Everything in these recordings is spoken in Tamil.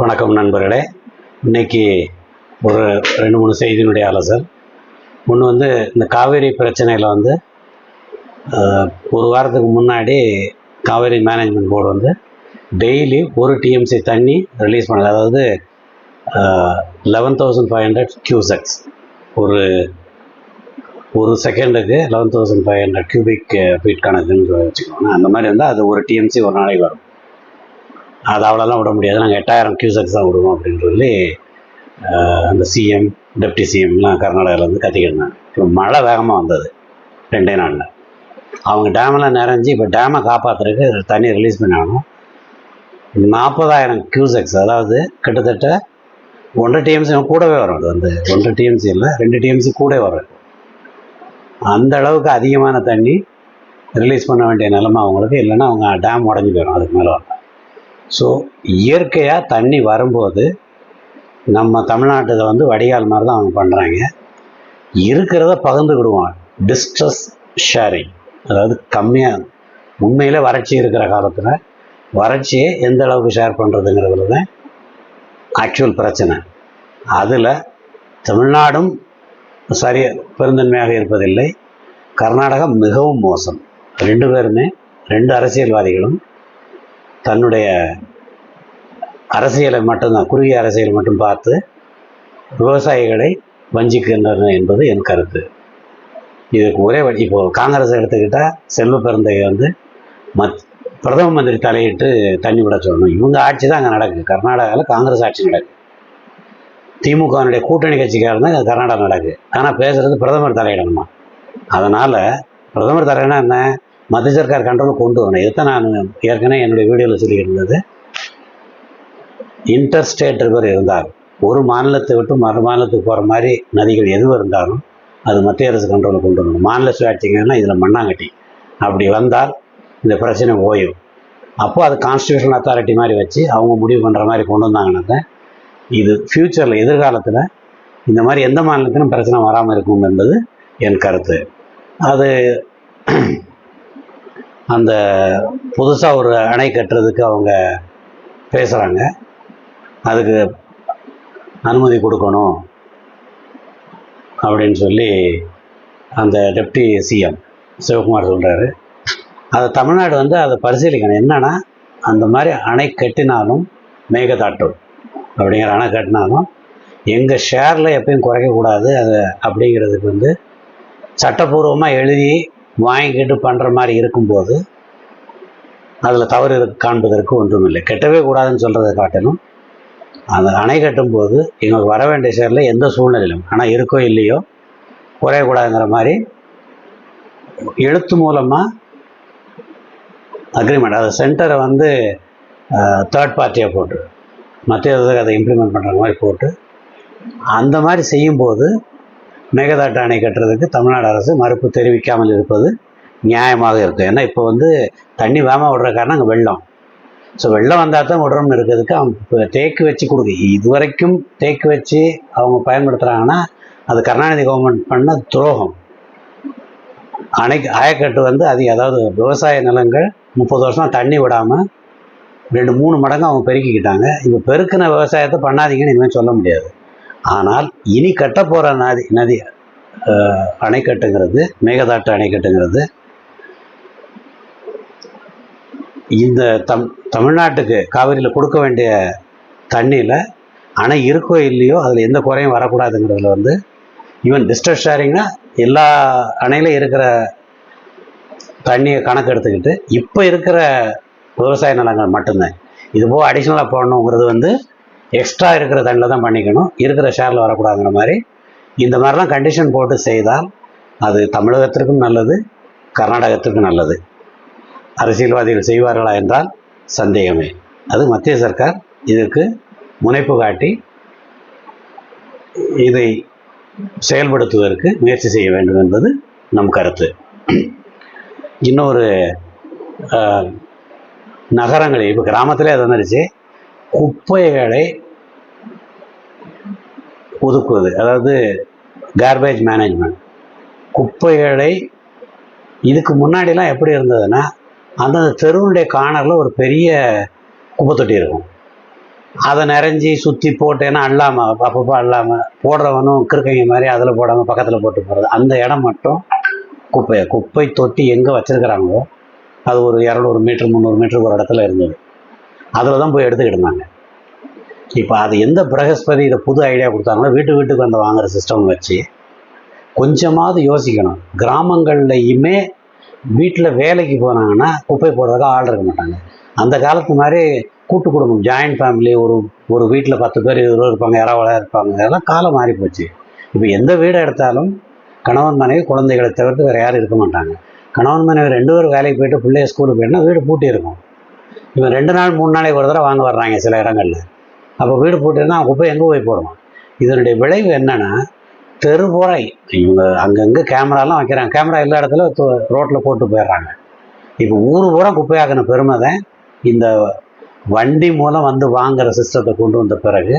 வணக்கம் நண்பர்களே. இன்னைக்கு ஒரு ரெண்டு மூணு செய்தியினுடைய அலசல். ஒன்று வந்து இந்த காவேரி பிரச்சனையில் வந்து ஒரு வாரத்துக்கு முன்னாடி காவேரி மேனேஜ்மெண்ட் போர்டு வந்து டெய்லி ஒரு டிஎம்சி தண்ணி ரிலீஸ் பண்ணது. அதாவது eleven thousand five hundred cusecs ஒரு ஒரு செகண்டுக்கு eleven thousand five hundred cubic feet கணக்குன்னு வச்சுக்கோங்க. அந்த மாதிரி வந்து அது ஒரு டிஎம்சி ஒரு நாளைக்கு வரும். அது அவ்வளோலாம் விட முடியாது. நாங்கள் எட்டாயிரம் கியூசக்ஸ் தான் விடுவோம் அப்படின்னு சொல்லி அந்த சிஎம் டெப்டி சிஎம்லாம் கர்நாடகாவிலேருந்து கத்திக்கிட்டாங்க இப்போ மழை வேகமாக வந்தது ரெண்டே நாளில். அவங்க டேமெல்லாம் நிறைஞ்சி இப்போ டேமை காப்பாற்றுறதுக்கு தண்ணி ரிலீஸ் பண்ணாலும் நாற்பதாயிரம் கியூசெக்ஸ் அதாவது கிட்டத்தட்ட ஒன்றரை டிஎம்சி கூடவே வரும் அது வந்து. ஒன்றரை டிஎம்சி இல்லை ரெண்டு டிஎம்சி கூட வரும். அந்த அளவுக்கு அதிகமான தண்ணி ரிலீஸ் பண்ண வேண்டிய நிலைமை அவங்களுக்கு. இல்லைன்னா அவங்க டேம் உடஞ்சி போயிடும். அதுக்கு மேலே வரலாம் ஸோ இயற்கையாக தண்ணி வரும்போது நம்ம தமிழ்நாட்டில் வந்து வடிகால் மாதிரி தான் அவங்க பண்ணுறாங்க இருக்கிறத பகிர்ந்துக்கிடுவான் டிஸ்ட்ரஸ் ஷேரிங் அதாவது கம்மியாக உண்மையில் வறட்சி இருக்கிற காலத்தில் வறட்சியை எந்த அளவுக்கு ஷேர் பண்ணுறதுங்கிறதுல தான் ஆக்சுவல் பிரச்சனை. அதில் தமிழ்நாடும் சரியாக பெருந்தன்மையாக இருப்பதில்லை. கர்நாடகம் மிகவும் மோசம். ரெண்டு பேருமே ரெண்டு அரசியல்வாதிகளும் தன்னுடைய அரசியலை மட்டும்தான் குறுகிய அரசியல் மட்டும் பார்த்து விவசாயிகளை வஞ்சிக்கின்றனர் என்பது என் கருத்து. இதுக்கு ஒரே வழி இப்போ காங்கிரஸ் எடுத்துக்கிட்டால் செல்வ பெருந்தகை வந்து மத் பிரதம மந்திரி தலையிட்டு தண்ணி விட சொல்லணும். இவங்க ஆட்சி தான் அங்கே நடக்குது கர்நாடகாவில் காங்கிரஸ் ஆட்சி நடக்குது திமுகனுடைய கூட்டணி கட்சிக்காரர் தான் கர்நாடகா நடக்குது ஆனால் பேசுகிறது பிரதமர் தலையிடணுமா? அதனால் பிரதமர் தலையிடனா என்ன? மத்திய சர்க்கார் கண்ட்ரோல் கொண்டு வரணும். இதுதான் நான் ஏற்கனவே என்னுடைய வீடியோவில் சொல்லியிருந்தது. இருந்தது இன்டர் ஸ்டேட் ரிவர் இருந்தால் ஒரு மாநிலத்தை விட்டு மறு மாநிலத்துக்கு போகிற மாதிரி நதிகள் எதுவும் இருந்தாலும் அது மத்திய அரசு கண்ட்ரோலில் கொண்டு வரணும். மாநில சுயாட்சிங்கன்னா இதில் மண்ணாங்கட்டி. அப்படி வந்தால் இந்த பிரச்சனை ஓயும். அப்போது அது கான்ஸ்டியூஷனல் அத்தாரிட்டி மாதிரி வச்சு அவங்க முடிவு பண்ணுற மாதிரி கொண்டு வந்தாங்கன்னா தான் இது ஃப்யூச்சரில் எதிர்காலத்தில் இந்த மாதிரி எந்த மாநிலத்திலும் பிரச்சனை வராமல் இருக்கும் என்பது என் கருத்து. அது அந்த புதுசாக ஒரு அணை கட்டுறதுக்கு அவங்க பேசுகிறாங்க அதுக்கு அனுமதி கொடுக்கணும் அப்படின்னு சொல்லி அந்த டெப்டி சிஎம் சிவகுமார் சொல்கிறாரு அதை தமிழ்நாடு வந்து அதை பரிசீலிக்கணும். என்னன்னா அந்த மாதிரி அணை கட்டினாலும் மேகதாட்டும் அப்படிங்கிற அணை கட்டினாலும் எங்கள் ஷேரில் எப்பயும் குறைக்கக்கூடாது. அது அப்படிங்கிறதுக்கு வந்து சட்டப்பூர்வமாக எழுதி வாங்கிக்கிட்டு பண்ணுற மாதிரி இருக்கும்போது அதில் தவறு காண்பதற்கு ஒன்றும் இல்லை கெட்டவே கூடாதுன்னு சொல்கிறத காட்டிலும் அந்த அணை கட்டும்போது எங்களுக்கு வர வேண்டிய சேரில் எந்த சூழ்நிலையிலும் ஆனால் இருக்கோ இல்லையோ குறையக்கூடாதுங்கிற மாதிரி எழுத்து மூலமாக அக்ரிமெண்ட் அது சென்டரை வந்து தேர்ட் பார்ட்டியாக போட்டு மத்திய அதை இம்ப்ளிமெண்ட் பண்ணுற மாதிரி போட்டு அந்த மாதிரி செய்யும்போது மேகதாட்டு அணை கட்டுறதுக்கு தமிழ்நாடு அரசு மறுப்பு தெரிவிக்காமல் இருப்பது நியாயமாக இருக்கும். ஏன்னா இப்போ வந்து தண்ணி வேமா விடுற காரணம் அங்கே வெள்ளம். ஸோ வெள்ளம் வந்தால் தான் விடுறோம்னு இருக்கிறதுக்கு அவங்க இப்போ தேக்கு வச்சு கொடுக்கு. இது வரைக்கும் தேக்கு வச்சு அவங்க பயன்படுத்துகிறாங்கன்னா அது கருணாநிதி கவர்மெண்ட் பண்ண துரோகம். அணை அயக்கட்டு வந்து அது அதாவது விவசாய நிலங்கள் முப்பது வருஷம் தண்ணி விடாமல் ரெண்டு மூணு மடங்கு அவங்க பெருக்கிக்கிட்டாங்க. இப்போ பெருக்கின விவசாயத்தை பண்ணாதீங்கன்னு இனிமேல் சொல்ல முடியாது. ஆனால் இனி கட்ட போகிற நதி நதி அணைக்கட்டுங்கிறது மேகதாட்டு அணைக்கட்டுங்கிறது இந்த தம் தமிழ்நாட்டுக்கு காவிரியில் கொடுக்க வேண்டிய தண்ணியில் அணை இருக்கோ இல்லையோ அதில் எந்த குறையும் வரக்கூடாதுங்கிறதுல வந்து ஈவன் டிஸ்டர்ஸ் ஷேரிங்னா எல்லா அணையிலும் இருக்கிற தண்ணியை கணக்கு எடுத்துக்கிட்டு இப்போ இருக்கிற விவசாய நிலங்கள் மட்டும்தான். இது போக அடிஷ்னலாக போடணுங்கிறது வந்து எக்ஸ்ட்ரா இருக்கிற தண்ணியில் தான் பண்ணிக்கணும். இருக்கிற ஷேரில் வரக்கூடாதுங்கிற மாதிரி. இந்த மாதிரிலாம் கண்டிஷன் போட்டு செய்தால் அது தமிழகத்திற்கும் நல்லது கர்நாடகத்திற்கும் நல்லது. அரசியல்வாதிகள் செய்வார்களா என்றால் சந்தேகமே. அது மத்திய சர்க்கார் இதற்கு முனைப்பு காட்டி இதை செயல்படுத்துவதற்கு முயற்சி செய்ய வேண்டும் என்பது நம் கருத்து. இன்னொரு நகரங்களில் இப்போ கிராமத்திலே அது வந்துருச்சு. குப்பைகளை ஒதுக்குவது அதாவது கார்பேஜ் மேனேஜ்மெண்ட் குப்பைகளை இதுக்கு முன்னாடிலாம் எப்படி இருந்ததுன்னா அந்தந்த தெருவுடைய கானரில் ஒரு பெரிய குப்பை தொட்டி இருக்கும். அதை நிறைஞ்சி சுற்றி போட்டு ஏன்னா அப்பப்போ அல்லாமல் போடுறவனும் கிருக்கைங்க மாதிரி அதில் போடாமல் பக்கத்தில் போட்டு போகிறது அந்த இடம் மட்டும் குப்பையை குப்பை தொட்டி எங்கே வச்சுருக்கிறாங்களோ அது ஒரு இரநூறு மீட்ரு முந்நூறு மீட்டர் ஒரு இடத்துல இருந்தது. அதில் தான் போய் எடுத்துக்கிட்டு இருந்தாங்க. இப்போ அது எந்த பிரகஸ்பதி இதை புது ஐடியா கொடுத்தாங்களோ வீட்டு வீட்டுக்கு வந்து வாங்குற சிஸ்டம் வச்சு கொஞ்சமாவது யோசிக்கணும். கிராமங்கள்லையுமே வீட்டில் வேலைக்கு போனாங்கன்னா குப்பை போடுறதுக்கு ஆள் இருக்க மாட்டாங்க. அந்த காலத்து மாதிரி கூட்டு குடும்பம் ஜாயிண்ட் ஃபேமிலி ஒரு ஒரு வீட்டில் பத்து பேர் இருபது இருப்பாங்க யாராவது இருப்பாங்க. அதெல்லாம் காலம் மாறி போச்சு. இப்போ எந்த வீடு எடுத்தாலும் கணவன் மனைவி குழந்தைகளை தவிர்த்து வேறு யாரும் இருக்க மாட்டாங்க. கணவன் மனைவி ரெண்டு பேரும் வேலைக்கு போயிட்டு பிள்ளைய ஸ்கூலுக்கு போயிட்டுனா வீடு பூட்டி இருக்கும் இவன் ரெண்டு நாள் மூணு நாளைக்கு ஒரு தடவை வாங்க வர்றாங்க சில இடங்களில். அப்போ வீடு பூட்டிருந்தா குப்பை எங்கே போய் போடுவோம் இதனுடைய விளைவு என்னென்னா தெருபுறை இவங்க அங்கங்கே கேமராலாம் வைக்கிறாங்க. கேமரா எல்லா இடத்துல ரோட்டில் போட்டு போயிடுறாங்க. இப்போ ஊர் பூரா குப்பையாக்கின பெருமை தான். இந்த வண்டி மூலம் வந்து வாங்குகிற சிஸ்டத்தை கொண்டு வந்த பிறகு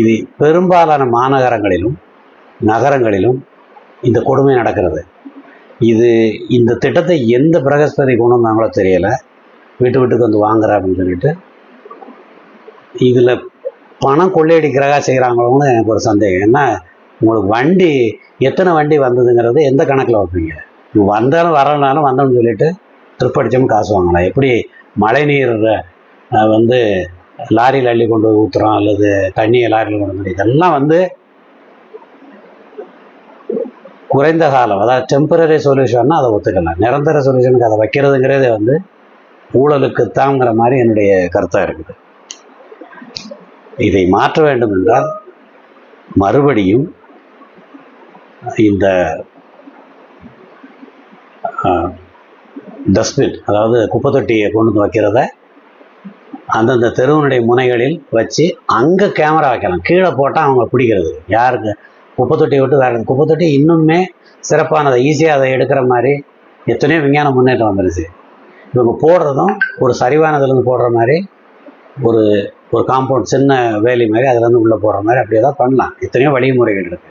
இது பெரும்பாலான மாநகரங்களிலும் நகரங்களிலும் இந்த கொடுமை நடக்கிறது. இது இந்த திட்டத்தை எந்த பிரகஸ்பதி கொண்டு வந்தாங்களோ தெரியலை. வீட்டு வீட்டுக்கு வந்து வாங்குற அப்படின்னு சொல்லிட்டு இதில் பணம் கொள்ளையடிக்கிறதா செய்கிறாங்களோன்னு எனக்கு ஒரு சந்தேகம். ஏன்னா உங்களுக்கு வண்டி எத்தனை வண்டி வந்ததுங்கிறது எந்த கணக்கில் வைப்பீங்க? வந்தாலும் வரலனாலும் வந்தோம்னு சொல்லிட்டு ட்ரிப் காசு வாங்கலாம். எப்படி மழை நீர் வந்து லாரியில் அள்ளி கொண்டு போய் ஊற்றுறோம் அல்லது தண்ணியை லாரியில் கொண்டு வந்து இதெல்லாம் வந்து குறைந்த காலம். அதாவது டெம்பரரி சொல்யூஷன்னா அதை ஒத்துக்கலாம். நிரந்தர சொல்யூஷனுக்கு அதை வைக்கிறதுங்கிறதே வந்து ஊழலுக்கு தாங்கிற மாதிரி என்னுடைய கருத்தாக இருக்குது. இதை மாற்ற வேண்டும் என்றால் மறுபடியும் இந்த டஸ்ட்பின் அதாவது குப்பை தொட்டியை கொண்டு வந்து வைக்கிறத அந்தந்த தெருவினுடைய முனைகளில் வச்சு அங்கே கேமரா வைக்கலாம். கீழே போட்டால் அவங்க பிடிக்கிறது. யாருக்கு? குப்பை தொட்டி விட்டு வேறு குப்பை தொட்டி இன்னுமே சிறப்பானதை ஈஸியாக அதை எடுக்கிற மாதிரி எத்தனையோ விஞ்ஞான முன்னேற்றம் வந்துருச்சு. இவங்க போடுறதும் ஒரு சரிவானதுலேருந்து போடுற மாதிரி ஒரு ஒரு காம்பவுண்ட் சின்ன வேலி மாதிரி அதுலேருந்து உள்ளே போடுற மாதிரி அப்படியே தான் பண்ணலாம். எத்தனையோ வழிமுறைகள் இருக்குது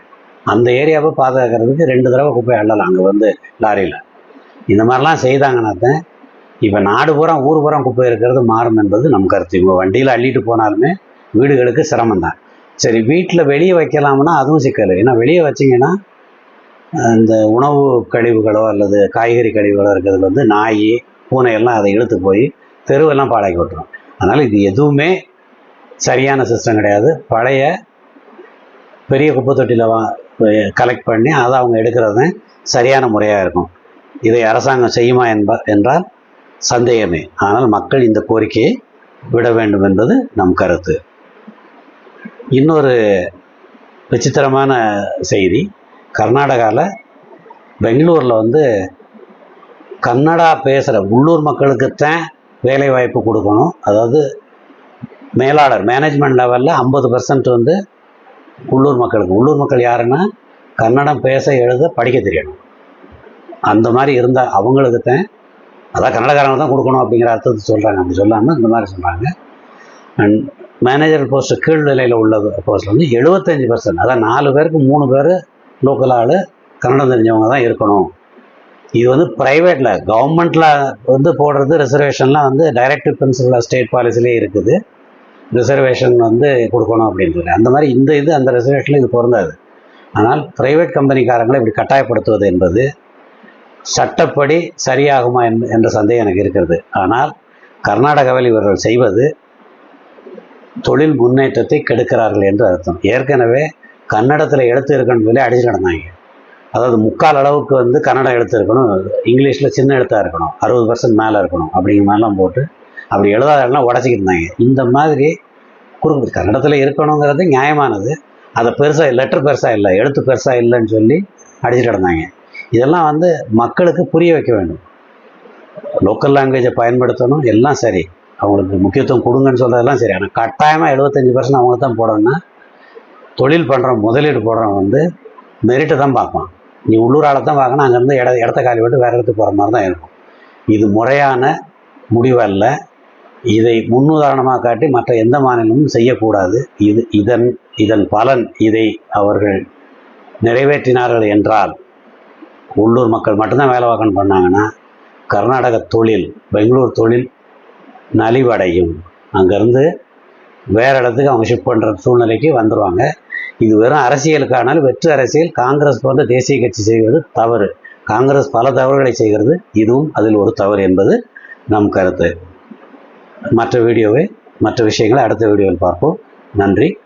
அந்த ஏரியாவை பாதுகாக்கிறதுக்கு ரெண்டு தடவை குப்பை அள்ளலாம் அங்கே வந்து லாரியில். இந்த மாதிரிலாம் செய்தாங்கன்னா தான் இப்போ நாடு பூரா ஊர் பூரா குப்பை இருக்கிறது மாறும் என்பது நம் கருத்து. இவங்க வண்டியில் அள்ளிட்டு போனாலுமே வீடுகளுக்கு சிரமம் தான். சரி வீட்டில் வெளியே வைக்கலாம்னா அதுவும் சிக்கல். ஏன்னா வெளியே வச்சிங்கன்னா இந்த உணவு கழிவுகளோ அல்லது காய்கறி கழிவுகளோ இருக்கிறதுல வந்து நாய் பூனை எல்லாம் அதை இழுத்து போய் தெருவெல்லாம் பாழாக்கி விட்டுரும். அதனால் இது எதுவுமே சரியான சிஸ்டம் கிடையாது. பழைய பெரிய குப்பை தொட்டியில் வா கலெக்ட் பண்ணி அதை அவங்க எடுக்கிறது சரியான முறையாக இருக்கும். இதை அரசாங்கம் செய்யுமா என்ப என்றால் சந்தேகமே. ஆனால் மக்கள் இந்த கோரிக்கையை விட வேண்டும் என்பது நம் கருத்து. இன்னொரு விசித்திரமான செய்தி. கர்நாடகாவில் பெங்களூரில் வந்து கன்னடா பேசுகிற உள்ளூர் மக்களுக்குத்தான் வேலைவாய்ப்பு கொடுக்கணும். அதாவது மேலாளர் மேனேஜ்மெண்ட் லெவலில் ஐம்பது பர்சன்ட் வந்து உள்ளூர் மக்களுக்கு. உள்ளூர் மக்கள் யாருன்னா கன்னடம் பேச எழுத படிக்க தெரியணும். அந்த மாதிரி இருந்தால் அவங்களுக்கு தான் அதான் கன்னடக்காரங்க தான் கொடுக்கணும் அப்படிங்கிற அர்த்தத்தை சொல்கிறாங்க அப்படி சொல்லாமல் இந்த மாதிரி சொல்கிறாங்க அண்ட் மேனேஜர் போஸ்ட் கீழ் நிலையில் உள்ள போஸ்ட் வந்து எழுபத்தஞ்சி பர்சன்ட் அதான் நாலு பேருக்கு மூணு பேர் லோக்கல் ஆள் கன்னடம் தெரிஞ்சவங்க தான் இருக்கணும். இது வந்து ப்ரைவேட்டில் கவர்மெண்ட்டில் வந்து போடுறது ரிசர்வேஷன்லாம் வந்து டைரக்டிவ் பிரின்சிபல் ஸ்டேட் பாலிசிலே இருக்குது. ரிசர்வேஷன் வந்து கொடுக்கணும் அப்படின்னு சொல்லி. அந்த மாதிரி இந்த இது அந்த ரிசர்வேஷனில் இது பொருந்தாது. ஆனால் பிரைவேட் கம்பெனிக்காரங்களை இப்படி கட்டாயப்படுத்துவது என்பது சட்டப்படி சரியாகுமா என்- என்ற சந்தேகம் எனக்கு இருக்கிறது. ஆனால் கர்நாடகாவில் இவர்கள் செய்வது தொழில் முன்னேற்றத்தை கெடுக்கிறார்கள் என்று அர்த்தம். ஏற்கனவே கன்னடத்தில் எழுத்து இருக்கணும்னு சொல்லி அடிச்சு நடந்தாங்க. அதாவது முக்கால் அளவுக்கு வந்து கன்னடம் எழுத்து இருக்கணும் இங்கிலீஷில் சின்ன எழுத்தாக இருக்கணும் அறுபது பர்சன்ட் மேலே இருக்கணும் அப்படிங்கிற மாதிரிலாம் போட்டு அப்படி எழுதாதெல்லாம் உடச்சிக்கிட்டு இருந்தாங்க. இந்த மாதிரி குறுக்கு கன்னடத்தில் இருக்கணுங்கிறது நியாயமானது. அதை பெருசாக லெட்டர் பெருசாக இல்லை எழுத்து பெருசாக இல்லைன்னு சொல்லி அடிச்சுட்டு இருந்தாங்க இதெல்லாம் வந்து மக்களுக்கு புரிய வைக்க வேண்டும். லோக்கல் லாங்குவேஜை பயன்படுத்தணும். எல்லாம் சரி. அவங்களுக்கு முக்கியத்துவம் கொடுங்கன்னு சொல்கிறதெல்லாம் சரி. ஆனால் கட்டாயமாக எழுபத்தஞ்சி பர்சன்ட் அவங்க தான் போடணும்னா தொழில் பண்ணுறோம் முதலீடு போடுறவன் வந்து மெரிட்டை தான் பார்ப்பான். நீ உள்ளூரால் தான் பார்க்கணும் அங்கேருந்து இட இடத்த காலி விட்டு வேறு இடத்துக்கு போகிற மாதிரி தான் இருக்கும். இது முறையான முடிவல்ல இதை முன்னுதாரணமாக காட்டி மற்ற எந்த மாநிலமும் செய்யக்கூடாது. இது இதன் இதன் பலன் இதை அவர்கள் நிறைவேற்றினார்கள் என்றால் உள்ளூர் மக்கள் மட்டும்தான் வேலை வாக்கம் பண்ணாங்கன்னா கர்நாடக தொழில் பெங்களூர் தொழில் நலிவடையும். அங்கேருந்து வேறு இடத்துக்கு அவங்க ஷிஃப்ட் பண்ணுற சூழ்நிலைக்கு வந்துடுவாங்க இது வெறும் அரசியலுக்கானால் வெற்று அரசியல் காங்கிரஸ் போன்ற தேசிய கட்சி செய்வது தவறு. காங்கிரஸ் பல தவறுகளை செய்கிறது இதுவும் அதில் ஒரு தவறு என்பது நம் கருத்து. மற்ற வீடியோவை மற்ற விஷயங்களை அடுத்த வீடியோவில் பார்ப்போம். நன்றி.